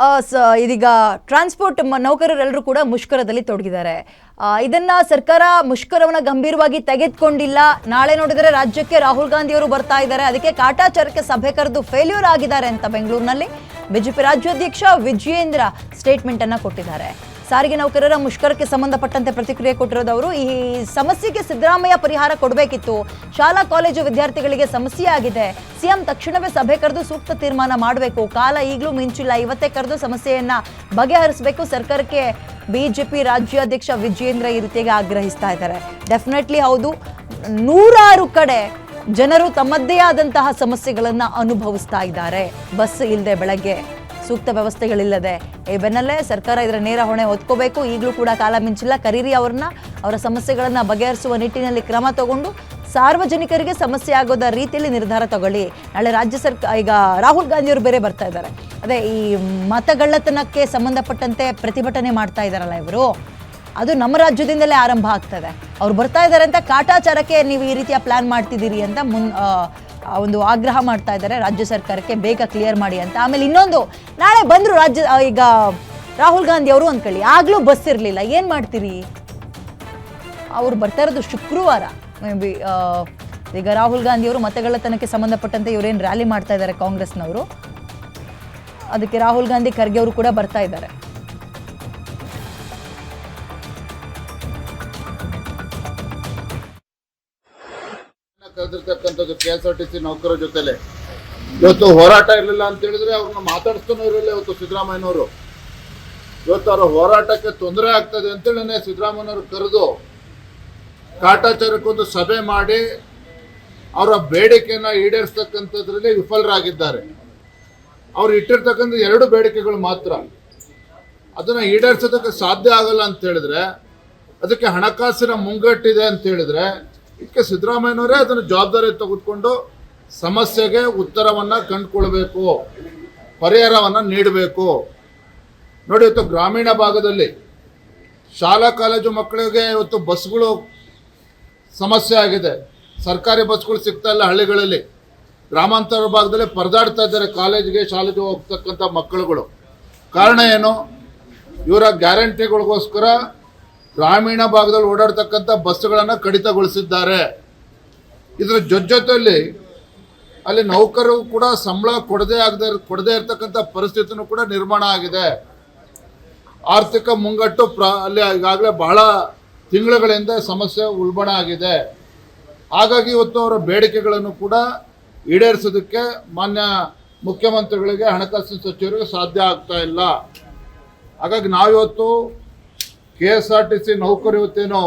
ಆ, ಇದೀಗ ಟ್ರಾನ್ಸ್ಪೋರ್ಟ್ ನೌಕರರೆಲ್ಲರೂ ಕೂಡ ಮುಷ್ಕರದಲ್ಲಿ ತೊಡಗಿದ್ದಾರೆ. ಇದನ್ನ ಸರ್ಕಾರ ಮುಷ್ಕರವನ್ನ ಗಂಭೀರವಾಗಿ ತೆಗೆದುಕೊಂಡಿಲ್ಲ. ನಾಳೆ ನೋಡಿದರೆ ರಾಜ್ಯಕ್ಕೆ ರಾಹುಲ್ ಗಾಂಧಿ ಅವರು ಬರ್ತಾ ಇದ್ದಾರೆ. ಅದಕ್ಕೆ ಕಾಟಾಚಾರಕ್ಕೆ ಸಭೆ ಕರೆದು ಫೇಲ್ಯೂರ್ ಆಗಿದ್ದಾರೆ ಅಂತ ಬೆಂಗಳೂರಿನಲ್ಲಿ. ಬಿಜೆಪಿ ರಾಜ್ಯಾಧ್ಯಕ್ಷ ವಿಜಯೇಂದ್ರ ಸ್ಟೇಟ್ಮೆಂಟ್ ಅನ್ನ ಕೊಟ್ಟಿದ್ದಾರೆ. ಸಾರಿಗೆ ನೌಕರರ ಮುಷ್ಕರಕ್ಕೆ ಸಂಬಂಧಪಟ್ಟಂತೆ ಪ್ರತಿಕ್ರಿಯೆ ಕೊಟ್ಟಿರೋದು ಅವರು ಈ ಸಮಸ್ಯೆಗೆ ಸಿದ್ದರಾಮಯ್ಯ ಪರಿಹಾರ ಕೊಡಬೇಕಿತ್ತು. ಶಾಲಾ, ಕಾಲೇಜು ವಿದ್ಯಾರ್ಥಿಗಳಿಗೆ ಸಮಸ್ಯೆ ಆಗಿದೆ ಸಿಎಂ ತಕ್ಷಣವೇ ಸಭೆ ಕರೆದು ಸೂಕ್ತ ತೀರ್ಮಾನ ಮಾಡಬೇಕು. ಕಾಲ ಈಗಲೂ ಮಿಂಚಿಲ್ಲ. ಇವತ್ತೇ ಕರೆದು ಸಮಸ್ಯೆಯನ್ನ ಬಗೆಹರಿಸಬೇಕು. ಸರ್ಕಾರಕ್ಕೆ ಬಿಜೆಪಿ ರಾಜ್ಯಾಧ್ಯಕ್ಷ ವಿಜಯೇಂದ್ರ ಈ ರೀತಿಯಾಗಿ ಆಗ್ರಹಿಸ್ತಾ ಇದ್ದಾರೆ. ಡೆಫಿನೆಟ್ಲಿ ಹೌದು. ನೂರಾರು ಕಡೆ ಜನರು ತಮ್ಮದೇ ಆದಂತಹ ಸಮಸ್ಯೆಗಳನ್ನು ಅನುಭವಿಸ್ತಾ ಇದ್ದಾರೆ. ಬಸ್ ಇಲ್ಲದೆ ಬೆಳಗ್ಗೆ. ಸೂಕ್ತ ವ್ಯವಸ್ಥೆಗಳಿಲ್ಲದೆ. ಈ ಬೆನ್ನಲ್ಲೇ ಸರ್ಕಾರ ಇದರ ನೇರ ಹೊಣೆ ಹೊತ್ಕೋಬೇಕು. ಈಗಲೂ ಕೂಡ ಕಾಲ ಮಿಂಚಿಲ್ಲ. ಕರೀರಿ ಅವ್ರನ್ನ, ಅವರ ಸಮಸ್ಯೆಗಳನ್ನು ಬಗೆಹರಿಸುವ ನಿಟ್ಟಿನಲ್ಲಿ ಕ್ರಮ ತಗೊಂಡು ಸಾರ್ವಜನಿಕರಿಗೆ ಸಮಸ್ಯೆ ಆಗೋದ ರೀತಿಯಲ್ಲಿ ನಿರ್ಧಾರ ತಗೊಳ್ಳಿ. ನಾಳೆ ರಾಜ್ಯ ಸರ್ಕಾರ ಈಗ ರಾಹುಲ್ ಗಾಂಧಿಯವರು ಬೇರೆ ಬರ್ತಾ ಇದ್ದಾರೆ. ಅದೇ ಈ ಮತಗಳ್ಳತನಕ್ಕೆ ಸಂಬಂಧಪಟ್ಟಂತೆ ಪ್ರತಿಭಟನೆ ಮಾಡ್ತಾ ಇದ್ದಾರಲ್ಲ ಇವರು. ಅದು ನಮ್ಮ ರಾಜ್ಯದಿಂದಲೇ ಆರಂಭ ಆಗ್ತದೆ. ಅವ್ರು ಬರ್ತಾ ಇದ್ದಾರೆ ಅಂತ ಕಾಟಾಚಾರಕ್ಕೆ ನೀವು ಈ ರೀತಿಯ ಪ್ಲಾನ್ ಮಾಡ್ತಿದ್ದೀರಿ ಅಂತ ಮುನ್ ಒಂದು ಆಗ್ರಹ ಮಾಡ್ತಾ ಇದ್ದಾರೆ. ರಾಜ್ಯ ಸರ್ಕಾರಕ್ಕೆ ಬೇಗ ಕ್ಲಿಯರ್ ಮಾಡಿ ಅಂತ. ಆಮೇಲೆ ಇನ್ನೊಂದು, ನಾಳೆ ಬಂದರು ರಾಜ್ಯ ಈಗ ರಾಹುಲ್ ಗಾಂಧಿ ಅವರು ಅಂದ್ಕೊಳ್ಳಿ. ಆಗಲೂ ಬಸ್ ಇರಲಿಲ್ಲ. ಏನು ಮಾಡ್ತೀರಿ? ಅವ್ರು ಬರ್ತಾ ಇರೋದು ಶುಕ್ರವಾರ ಮೇ ಬಿ ಈಗ ರಾಹುಲ್ ಗಾಂಧಿ ಅವರು ಮತಗಳತನಕ್ಕೆ ಸಂಬಂಧಪಟ್ಟಂತೆ ಇವರೇನು ರ್ಯಾಲಿ ಮಾಡ್ತಾ ಇದ್ದಾರೆ ಕಾಂಗ್ರೆಸ್ನವರು? ಅದಕ್ಕೆ ರಾಹುಲ್ ಗಾಂಧಿ ಖರ್ಗೆ ಅವರು ಕೂಡ ಬರ್ತಾ ಇದ್ದಾರೆ. ಕರೆದಿರ್ತಕ್ಕಂಥದ್ದು K S R T C ನೌಕರರ ಜೊತೆಲೆ. ಇವತ್ತು ಹೋರಾಟ ಇರಲಿಲ್ಲ ಅಂತ ಹೇಳಿದ್ರೆ ಅವ್ರನ್ನ ಮಾತಾಡಿಸ್ತಾನು ಇರಲಿಲ್ಲ ಇವತ್ತು ಸಿದ್ದರಾಮಯ್ಯನವರು. ಇವತ್ತು ಅವರ ಹೋರಾಟಕ್ಕೆ ತೊಂದರೆ ಆಗ್ತದೆ ಅಂತೇಳಿ ಸಿದ್ದರಾಮಯ್ಯನವರು ಕರೆದು ಕಾಟಾಚಾರಕ್ಕೊಂದು ಸಭೆ ಮಾಡಿ ಅವರ ಬೇಡಿಕೆಯನ್ನ ಈಡೇರಿಸ್ತಕ್ಕಂಥದ್ರಲ್ಲಿ ವಿಫಲರಾಗಿದ್ದಾರೆ. ಅವ್ರು ಇಟ್ಟಿರ್ತಕ್ಕಂಥ ಎರಡು ಬೇಡಿಕೆಗಳು ಮಾತ್ರ. ಅದನ್ನ ಈಡೇರಿಸೋದಕ್ಕೆ ಸಾಧ್ಯ ಆಗಲ್ಲ ಅಂತ ಹೇಳಿದ್ರೆ, ಅದಕ್ಕೆ ಹಣಕಾಸಿನ ಮುಂಗಟ್ಟಿದೆ ಅಂತ ಹೇಳಿದ್ರೆ ಇದಕ್ಕೆ ಸಿದ್ದರಾಮಯ್ಯನವರೇ ಅದನ್ನು ಜವಾಬ್ದಾರಿ ತೆಗೆದುಕೊಂಡು ಸಮಸ್ಯೆಗೆ ಉತ್ತರವನ್ನು ಕಂಡುಕೊಳ್ಬೇಕು, ಪರಿಹಾರವನ್ನು ನೀಡಬೇಕು. ನೋಡಿ, ಇವತ್ತು ಗ್ರಾಮೀಣ ಭಾಗದಲ್ಲಿ ಶಾಲಾ ಕಾಲೇಜು ಮಕ್ಕಳಿಗೆ ಇವತ್ತು ಬಸ್ಗಳು ಸಮಸ್ಯೆ ಆಗಿದೆ. ಸರ್ಕಾರಿ ಬಸ್ಗಳು ಸಿಗ್ತಾ ಇಲ್ಲ ಹಳ್ಳಿಗಳಲ್ಲಿ. ಗ್ರಾಮಾಂತರ ಭಾಗದಲ್ಲಿ ಪರದಾಡ್ತಾ ಇದ್ದಾರೆ ಕಾಲೇಜಿಗೆ, ಶಾಲೆಗೆ ಹೋಗ್ತಕ್ಕಂಥ ಮಕ್ಕಳುಗಳು. ಕಾರಣ ಏನು? ಇವರ ಗ್ಯಾರಂಟಿಗಳಿಗೋಸ್ಕರ ಗ್ರಾಮೀಣ ಭಾಗದಲ್ಲಿ ಓಡಾಡ್ತಕ್ಕಂಥ ಬಸ್ಸುಗಳನ್ನು ಕಡಿತಗೊಳಿಸಿದ್ದಾರೆ. ಇದರ ಜೊತೆಯಲ್ಲಿ ಅಲ್ಲಿ ನೌಕರರು ಕೂಡ ಸಂಬಳ ಕೊಡದೇ ಆಗದೆ, ಕೊಡದೇ ಇರತಕ್ಕಂಥ ಪರಿಸ್ಥಿತಿನೂ ಕೂಡ ನಿರ್ಮಾಣ ಆಗಿದೆ. ಆರ್ಥಿಕ ಮುಂಗಟ್ಟು ಪ್ರ, ಅಲ್ಲಿ ಈಗಾಗಲೇ ಬಹಳ ತಿಂಗಳುಗಳಿಂದ ಸಮಸ್ಯೆ ಉಲ್ಬಣ ಆಗಿದೆ. ಹಾಗಾಗಿ ಇವತ್ತು ಅವರ ಬೇಡಿಕೆಗಳನ್ನು ಕೂಡ ಈಡೇರಿಸೋದಕ್ಕೆ ಮಾನ್ಯ ಮುಖ್ಯಮಂತ್ರಿಗಳಿಗೆ ಹಣಕಾಸಿನ ಸಚಿವರಿಗೆ ಸಾಧ್ಯ ಆಗ್ತಾ ಇಲ್ಲ. ಹಾಗಾಗಿ ನಾವಿವತ್ತು K S R T C ನೌಕರಿ ಇವತ್ತೇನು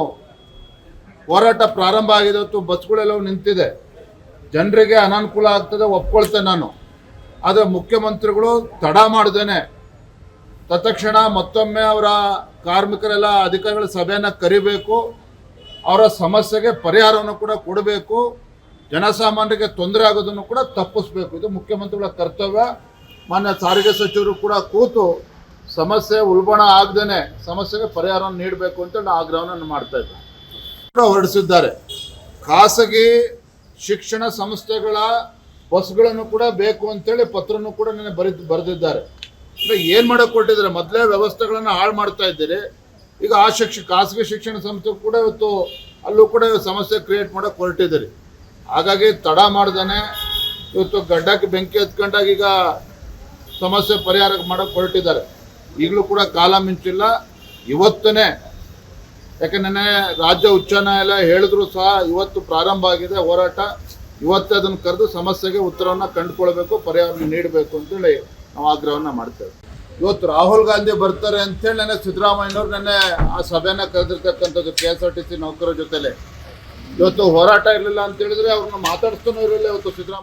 ಹೋರಾಟ ಪ್ರಾರಂಭ ಆಗಿದೆ ಹೊತ್ತು ಬಸ್ಗಳೆಲ್ಲ ನಿಂತಿದೆ. ಜನರಿಗೆ ಅನಾನುಕೂಲ ಆಗ್ತದೆ, ಒಪ್ಕೊಳ್ತೇನೆ ನಾನು. ಆದರೆ ಮುಖ್ಯಮಂತ್ರಿಗಳು ತಡ ಮಾಡ್ದೇನೆ. ತತ್ಕ್ಷಣ ಮತ್ತೊಮ್ಮೆ ಅವರ ಕಾರ್ಮಿಕರೆಲ್ಲ ಅಧಿಕಾರಿಗಳ ಸಭೆಯನ್ನು ಕರಿಬೇಕು. ಅವರ ಸಮಸ್ಯೆಗೆ ಪರಿಹಾರವನ್ನು ಕೂಡ ಕೊಡಬೇಕು. ಜನಸಾಮಾನ್ಯರಿಗೆ ತೊಂದರೆ ಆಗೋದನ್ನು ಕೂಡ ತಪ್ಪಿಸ್ಬೇಕು. ಇದು ಮುಖ್ಯಮಂತ್ರಿಗಳ ಕರ್ತವ್ಯ. ಮಾನ್ಯ ಸಾರಿಗೆ ಸಚಿವರು ಕೂಡ ಕೂತು ಸಮಸ್ಯೆ ಉಲ್ಬಣ ಆಗದೇನೆ ಸಮಸ್ಯೆಗೆ ಪರಿಹಾರ ನೀಡಬೇಕು ಅಂತ ನಾನು ಆಗ್ರಹವನ್ನು ಮಾಡ್ತಾ ಇದ್ದೇನೆ ಕೂಡ ಹೊರಡಿಸಿದ್ದಾರೆ. ಖಾಸಗಿ ಶಿಕ್ಷಣ ಸಂಸ್ಥೆಗಳ ಬಸ್ಗಳನ್ನು ಕೂಡ ಬೇಕು ಅಂತೇಳಿ ಪತ್ರನೂ ಕೂಡ ನನಗೆ ಬರಿ ಬರೆದಿದ್ದಾರೆ. ಏನು ಮಾಡೋಕೆ ಕೊಟ್ಟಿದ್ದಾರೆ? ಮೊದಲೇ ವ್ಯವಸ್ಥೆಗಳನ್ನು ಹಾಳು ಮಾಡ್ತಾ ಇದ್ದೀರಿ. ಈಗ ಆ ಶಿಕ್ಷ, ಖಾಸಗಿ ಶಿಕ್ಷಣ ಸಂಸ್ಥೆ ಕೂಡ ಇವತ್ತು ಅಲ್ಲೂ ಕೂಡ ಸಮಸ್ಯೆ ಕ್ರಿಯೇಟ್ ಮಾಡೋಕೆ ಹೊರಟಿದ್ದೀರಿ. ಹಾಗಾಗಿ ತಡ ಮಾಡ್ದಾನೆ ಇವತ್ತು ಗಡ್ಡಕ್ಕೆ ಬೆಂಕಿ ಹತ್ಕೊಂಡಾಗ ಈಗ ಸಮಸ್ಯೆ ಪರಿಹಾರ ಮಾಡೋಕೆ ಹೊರಟಿದ್ದಾರೆ. ಈಗಲೂ ಕೂಡ ಕಾಲ ಮಿಂಚಿಲ್ಲ. ಇವತ್ತನೇ ಯಾಕೆ ನೆನ್ನೆ ರಾಜ್ಯ ಉಚ್ಚ ನ್ಯಾಯಾಲಯ ಹೇಳಿದ್ರು ಸಹ ಇವತ್ತು ಪ್ರಾರಂಭ ಆಗಿದೆ ಹೋರಾಟ. ಇವತ್ತೇ ಅದನ್ನು ಕರೆದು ಸಮಸ್ಯೆಗೆ ಉತ್ತರವನ್ನು ಕಂಡುಕೊಳ್ಬೇಕು ಪರಿಹಾರ ನೀಡಬೇಕು ಅಂತೇಳಿ ನಾವು ಆಗ್ರಹವನ್ನು ಮಾಡ್ತೇವೆ. ಇವತ್ತು ರಾಹುಲ್ ಗಾಂಧಿ ಬರ್ತಾರೆ ಅಂತೇಳಿ ನೆನೆ ಸಿದ್ದರಾಮಯ್ಯನವ್ರು ನೆನ್ನೆ ಆ ಸಭೆನ ಕರೆದಿರ್ತಕ್ಕಂಥದ್ದು K S R T C ನೌಕರರ ಜೊತೆಲೆ. ಇವತ್ತು ಹೋರಾಟ ಇರಲಿಲ್ಲ ಅಂತ ಹೇಳಿದ್ರೆ ಅವ್ರನ್ನ ಮಾತಾಡಿಸ್ತಾನೂ ಇರಲಿಲ್ಲ ಇವತ್ತು ಸಿದ್ದರಾಮಯ್ಯ.